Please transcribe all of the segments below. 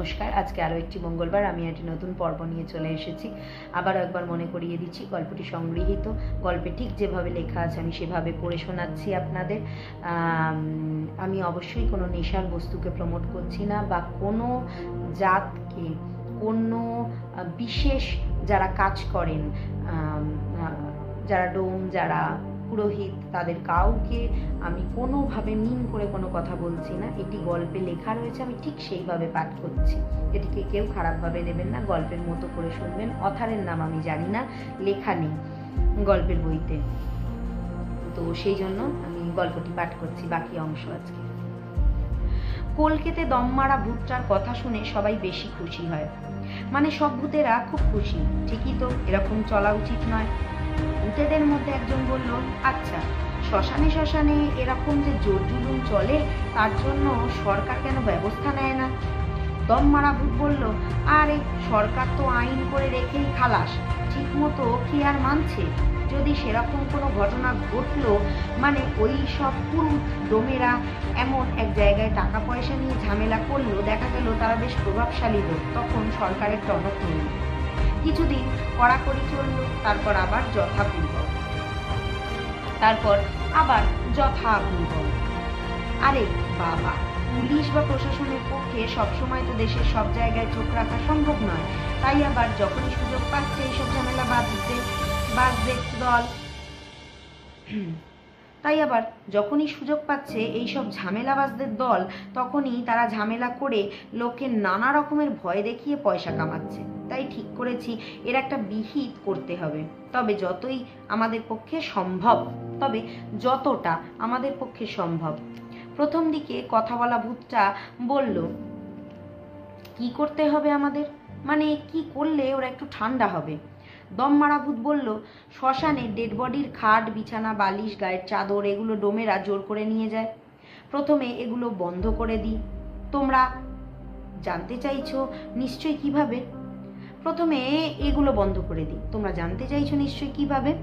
নমস্কার, আজকে আরও একটি মঙ্গলবার আমি একটি নতুন পর্ব নিয়ে চলে এসেছি। আবারও একবার মনে করিয়ে দিচ্ছি, গল্পটি সংগৃহীত। গল্পে ঠিক যেভাবে লেখা আছে আমি সেভাবে পড়ে শোনাচ্ছি আপনাদের। আমি অবশ্যই কোনো নেশার বস্তুকে প্রমোট করছি না বা কোনো জাতকে, কোনো বিশেষ যারা কাজ করেন যারা ডোম, যারা পুরোহিত তাদের কাউকে আমি কোনোভাবে মিন করে কোনো কথা বলছি না। এটি গল্পে লেখা রয়েছে, আমি ঠিক সেইভাবে পাঠ করছি। এটিকে কেউ খারাপভাবে নেবেন না, গল্পের মতো করে শুনবেন। অথারের নাম আমি জানি না, লেখা নেই গল্পের বইতে। তো সেই জন্য আমি গল্পটি পাঠ করছি, বাকি অংশ আজকে। কলকেতে দম মারা ভূতটার কথা শুনে সবাই বেশি খুশি হয়। মানে সব ভূতেরা খুব খুশি, ঠিকই তো, এরকম চলা উচিত নয়। ভূতেদের মধ্যে একজন বলল আচ্ছা শ্মশানে শ্মশানে এরকম যে জোর জুলুম চলে, তার জন্য সরকার কেন ব্যবস্থা নেয় না? দম মারা ভূত বলল, আরে, সরকার তো আইন করে রেখেই খালাস ঠিক মতো কি আর মানছে? যদি সেরকম কোনো ঘটনা ঘটলো মানে ওই সব পুরুষ ডোমেরা এমন এক জায়গায় টাকা পয়সা নিয়ে ঝামেলা করল, দেখা গেল তারা বেশ প্রভাবশালী লোক, তখন সরকারের টনক নেই। কিছুদিন কড়াকড়ি চলল, তারপর আবার যথাপূর্ব। তারপর আবার যথাপূর্ব। আরে বাবা, পুলিশ বা প্রশাসনের পক্ষে সবসময় তো দেশের সব জায়গায় চোখ রাখা সম্ভব নয়। তাই আবার যখনই সুযোগ পাচ্ছে এইসব ঝামেলা বাঁধতে, বাঁধবে দল। তাই আবার যখনই সুযোগ পাচ্ছে এইসব ঝামেলাবাজদের দল, তখনই তারা ঝামেলা করে লোককে নানা রকমের ভয় দেখিয়ে পয়সা কামাচ্ছে। তাই ঠিক করেছি, এর একটা বিহিত করতে হবে। তবে যতই আমাদের পক্ষে সম্ভব, তবে যতটা আমাদের পক্ষে সম্ভব। প্রথম দিকে কথা বলা ভূতটা বলল, কি করতে হবে আমাদের? মানে কি করলে ওরা একটু ঠান্ডা হবে? দম ভূত বলল, শ্মশানে ডেড বডির খাট, বিছানা, বালিশ, গায়ের চাদর, এগুলো ডোমেরা জোর করে নিয়ে যায়। প্রথমে এগুলো বন্ধ করে দিই। তোমরা জানতে চাইছো নিশ্চয়ই কীভাবে? প্রথমে এগুলো বন্ধ করে দিই। তোমরা জানতে চাইছো নিশ্চয়ই কীভাবে?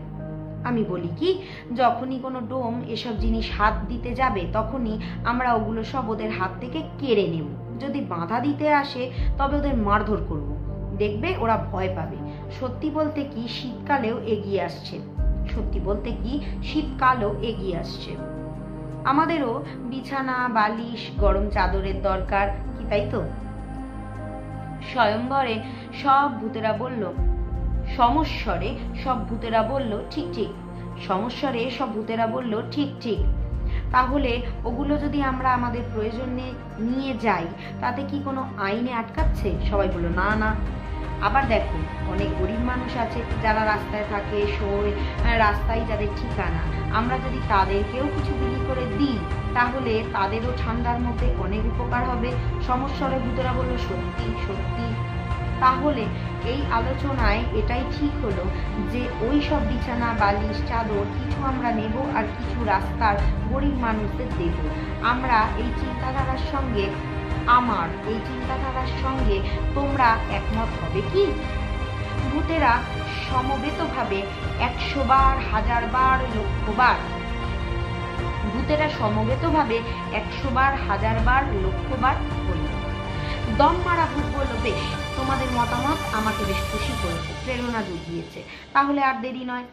আমি বলি কি, যখনই কোনো ডোম এসব জিনিস হাত দিতে যাবে, তখনই আমরা ওগুলো সব ওদের হাত থেকে কেড়ে নেব। যদি বাধা দিতে আসে, তবে ওদের মারধর করব। দেখবে ওরা ভয় পাবে। সত্যি বলতে কি শীতকালেও এগিয়ে আসছে। সত্যি বলতে কি শীতকালও এগিয়ে আসছে। আমাদেরও বিছানা, বালিশ, গরম চাদরের দরকার, কি তাই তো? স্বয়ংবরে সব ভূতেরা বলল, সমস্বরে সব ভূতেরা বলল, ঠিক ঠিক। সমস্বরে সব ভূতেরা বলল, ঠিক ঠিক। তাহলে ওগুলো যদি আমরা আমাদের প্রয়োজনে নিয়ে যাই, তাতে কি কোনো আইনে আটকাচ্ছে? সবাই বলল, না না। আবার দেখো, অনেক গরিব মানুষ আছে যারা রাস্তায় থাকে, শোয় রাস্তায় যাদের ঠিকানা। আমরা যদি তাদেরকেও কিছু বিলি করে দিই, তাহলে তাদেরও ঠান্ডার মধ্যে অনেক উপকার হবে। সমস্যারে ভূতেরা বলল, সত্যি সত্যি। তাহলে এই আলোচনায় এটাই ঠিক হলো যে ওই সব বিছানা, বালিশ, চাদর কিছু আমরা নেব আর কিছু রাস্তার গরিব মানুষদের দেব। আমরা এই চিন্তাধারার সঙ্গে আমার এই চিন্তাধারার সঙ্গে তোমরা একমত হবে কি? ভূতেরা সমবেতভাবে একশো বার হাজার বার লক্ষ বার ভূতেরা সমবেতভাবে একশো বার হাজার বার লক্ষ বার বলল দম মারা ভূত বলল, বেশ, তোমাদের মতামত আমাকে বেশ খুশি করেছে, প্রেরণা জুগিয়েছে। তাহলে আর দেরি নয়।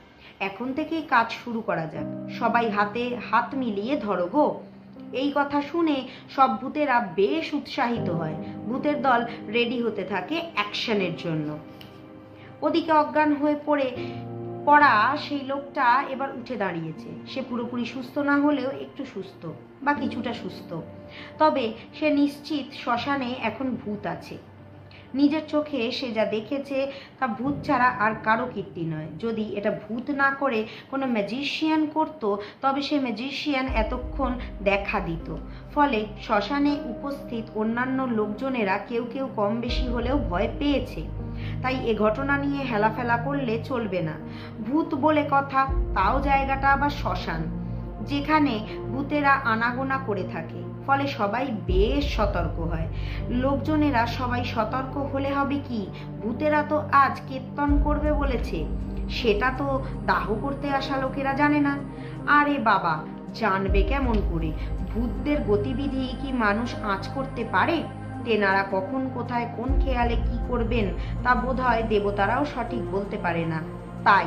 এখন থেকেই কাজ শুরু করা যাক। সবাই হাতে হাত মিলিয়ে ধরো গো। এই কথা শুনে সব ভূতেরা বেশ উৎসাহিত হয়। ভূতের দল রেডি হতে থাকে অ্যাকশনের জন্য। ওদিকে অজ্ঞান হয়ে পড়ে, পড়া সেই লোকটা এবার উঠে দাঁড়িয়েছে। সে পুরোপুরি সুস্থ না হলেও একটু সুস্থ বা কিছুটা সুস্থ। তবে সে নিশ্চিত শ্মশানে এখন ভূত আছে। নিজের চোখে সে যা দেখেছে তা ভূত ছাড়া আর কারও কীর্তি নয়। যদি এটা ভূত না করে কোনো ম্যাজিশিয়ান করত, তবে সে ম্যাজিশিয়ান এতক্ষণ দেখা দিত। ফলে শ্মশানে উপস্থিত অন্যান্য লোকজনেরা কেউ কেউ কম বেশি হলেও ভয় পেয়েছে। তাই এ ঘটনা নিয়ে হেলাফেলা করলে চলবে না। ভূত বলে কথা, তাও জায়গাটা আবার শ্মশান, যেখানে ভূতেরা আনাগোনা করে থাকে। ফলে সবাই বেশ সতর্ক হয়। লোকজনেরা সবাই সতর্ক হলে হবে কি? ভূতেরা তো আজ কীর্তন করবে বলেছে। সেটা তো দাহ করতে আসা লোকেরা জানে না। আরে বাবা, জানবে কেমন করে? ভূতদের গতিবিধি কি মানুষ আঁচ করতে পারে? তেনারা কখন, কোথায়, কোন খেয়ালে কি করবেন তা বোধ হয় দেবতারাও সঠিক বলতে পারে না। তাই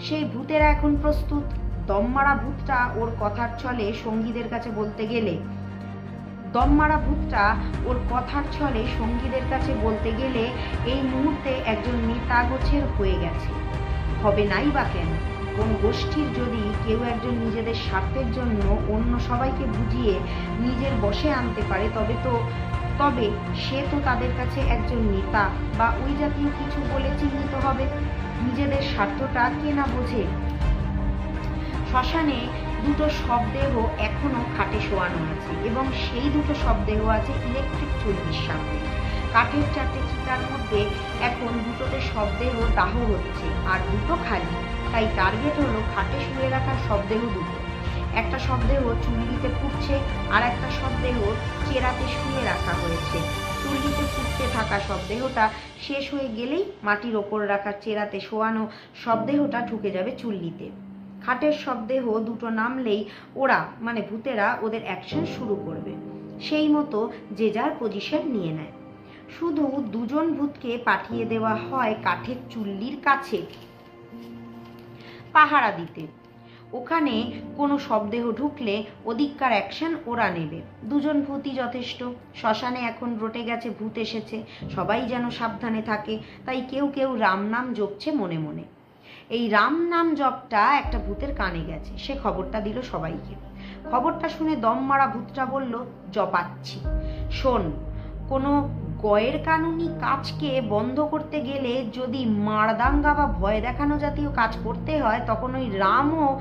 সেই ভূতেরা এখন প্রস্তুত। দমমারা ভূতটা ওর কথার ছলে সঙ্গীদের কাছে বলতে গেলে দমমারা ভূতটা ওর কথার ছলে সঙ্গীদের কাছে বলতে গেলে এই মুহূর্তে একজন নেতা গোছের হয়ে গেছে। হবে নাই বা কেন? কোন গোষ্ঠীর যদি কেউ একজন নিজেদের স্বার্থের জন্য অন্য সবাইকে বুঝিয়ে নিজের বশে আনতে পারে, তবে তো, তবে সে তো তাদের কাছে একজন নেতা বা ওই জাতীয় কিছু বলে চিহ্নিত হবে। নিজেদের স্বার্থটা কে না বোঝে? শ্মশানে দুটো শবদেহ এখনও খাটে শোয়ানো আছে এবং সেই দুটো শবদেহ আছে ইলেকট্রিক চুল্লির সামনে। কাঠের চারটে চিতার মধ্যে এখন দুটোতে শবদেহ দাহ হচ্ছে আর দুটো খালি, তাই টার্গেট হলো খাটে শুয়ে রাখা শবদেহ দুটো। একটা শবদেহ চুল্লিতে ফুটছে, আর একটা শবদেহ চেরাতে শুয়ে রাখা হয়েছে। চুল্লিতে ফুটতে থাকা শবদেহটা শেষ হয়ে গেলেই মাটির ওপর রাখা চেরাতে শোয়ানো শবদেহটা ঢুকে যাবে চুল্লিতে। খাটের শবদেহ দুটো নামলেই ওরা মানে ভূতেরা, ওদের অ্যাকশন শুরু করবে। সেই মতো যে যার পজিশন নিয়ে নেয়। শুধু দুজন ভূতকে পাঠিয়ে দেওয়া হয় কাঠের চুল্লির কাছে। পাহারা দিতে। ওখানে কোনো শবদেহ ঢুকলে ওদিককার অ্যাকশন ওরা নেবে। দুজন ভূতই যথেষ্ট। শ্মশানে এখন রটে গেছে, ভূত এসেছে। সবাই যেন সাবধানে থাকে। তাই কেউ কেউ রাম নাম জপছে মনে মনে। এই রাম নাম জপটা একটা ভূতের কানে গেছে। সে খবরটা দিল সবাইকে। খবরটা শুনে দম মারা ভূতটা বলল, জপাচ্ছি। শোন, কোনো গয়ের কানুনি কাজকে বন্ধ করতে গেলে যদি মারদাঙ্গা বা ভয় দেখানো জাতীয় কাজ করতে হয়, তখন ওই রামও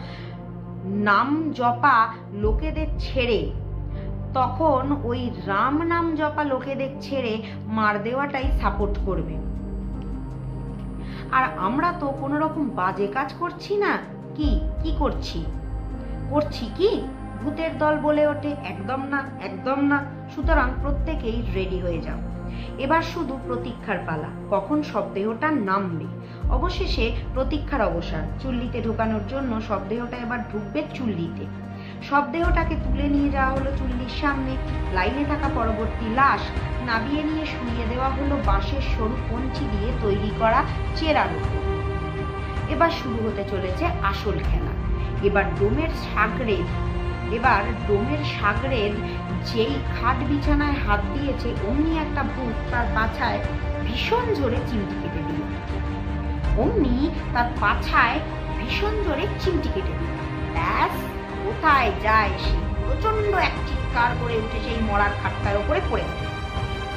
নাম জপা লোকেদের ছেড়ে, তখন ওই রাম নাম জপা লোকেদের ছেড়ে মার দেওয়াটাই সাপোর্ট করবে। আর আমরা তো কোনো রকম বাজে কাজ করছি না। কি? কি করছি? করছি কি? ভূতের দল বলে ওঠে, একদম না একদম না। সুতরাং প্রত্যেকেই রেডি হয়ে যাও। এবার শুধু প্রতীক্ষার পালা। কখন শবদেহটা নামবে? অবশেষে প্রতীক্ষার অবসান। চুল্লিতে ঢোকানোর জন্য শবদেহটা এবার ঢুকবে চুল্লিতে। শবদেহটাকে তুলে নিয়ে যাওয়া হলো চুল্লির সামনে। লাইনে থাকা পরবর্তী লাশ নাবিয়ে নিয়ে শুইয়ে দেওয়া হলো বাঁশের সরু পঞ্চি দিয়ে তৈরি করা চেরার উপর। এবার শুরু হতে চলেছে আসল খেলা। এবার ডোমের সাগরে, এবার ডোমের সাগরের যেই খাট বিছানায় হাত দিয়েছে, অমনি একটা ভূত তার পাছায় ভীষণ জোরে চিমটি কেটে দিল। অমনি তার পাছায় ভীষণ জোরে চিমটি কেটে দিল। ব্যাস। কোথায় যায় সে? প্রচণ্ড এক চিৎকার করে উঠে সেই মরার খাটটার ওপরে পড়ে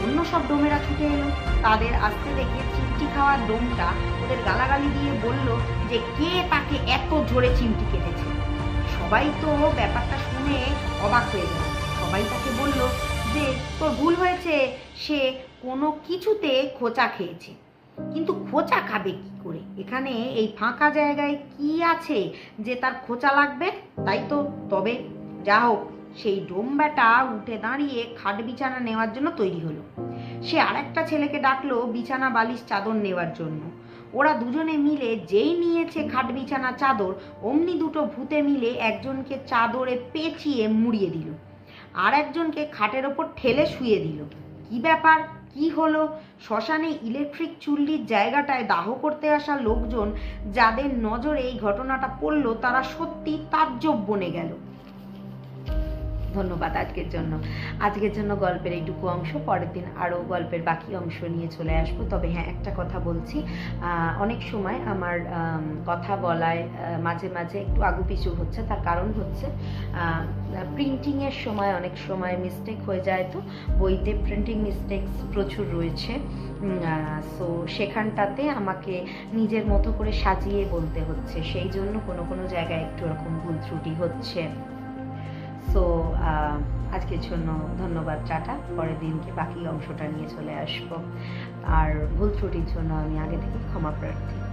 অন্য সব ডোমেরা ছুটে এলো। তাদের আসতে দেখে চিমটি খাওয়ার ডোমটা ওদের গালাগালি দিয়ে বলল যে কে তাকে এত জোরে চিমটি কেটেছে। সবাই তো ব্যাপারটা শুনে অবাক হয়ে গেল। সবাই তাকে বলল যে, তোর ভুল হয়েছে। সে কোনো কিছুতে খোঁচা খেয়েছে। কিন্তু খোঁচা খাবে কি করে? এখানে এই ফাঁকা জায়গায় কি আছে যে তার খোঁচা লাগবে? তাই তো, তবে যা হোক সেই ডোমবাটা উঠে দাঁড়িয়ে খাট বিছানা নেওয়ার জন্য তৈরি হলো। সে আরেকটা ছেলেকে ডাকলো বিছানা বালিশ চাদর নেওয়ার জন্য। ওরা দুজনে মিলে যেই নিয়েছে খাট বিছানা চাদর, অমনি দুটো ভূতে মিলে একজনকে চাদরে পেঁচিয়ে মুড়িয়ে দিল। আর একজনকে খাটের ওপর ঠেলে শুয়ে দিল। কি ব্যাপার? কি হলো? শ্মশানে ইলেকট্রিক চুল্লির জায়গাটায় দাহ করতে আসা লোকজন যাদের নজরে এই ঘটনাটা পড়ল, তারা সত্যি তাজ্জব বনে গেল। ধন্যবাদ আজকের জন্য। আজকের জন্য গল্পের এইটুকু অংশ, পরের দিন আরও গল্পের বাকি অংশ নিয়ে চলে আসব। তবে হ্যাঁ একটা কথা বলছি। অনেক সময় আমার কথা বলায় মাঝে মাঝে একটু আগুপিছু হচ্ছে। তার কারণ হচ্ছে প্রিন্টিংয়ের সময় অনেক সময় মিস্টেক হয়ে যায় তো। বইতে প্রিন্টিং মিস্টেকস প্রচুর রয়েছে। সো সেখানটাতে আমাকে নিজের মতো করে সাজিয়ে বলতে হচ্ছে। সেই জন্য কোনো কোনো জায়গায় একটু এরকম ভুল ত্রুটি হচ্ছে। সো আজকের জন্য ধন্যবাদ টাটা। পরের দিনকে বাকি অংশটা নিয়ে চলে আসব। আর ভুল ত্রুটির জন্য আমি আগে থেকে ক্ষমা প্রার্থী।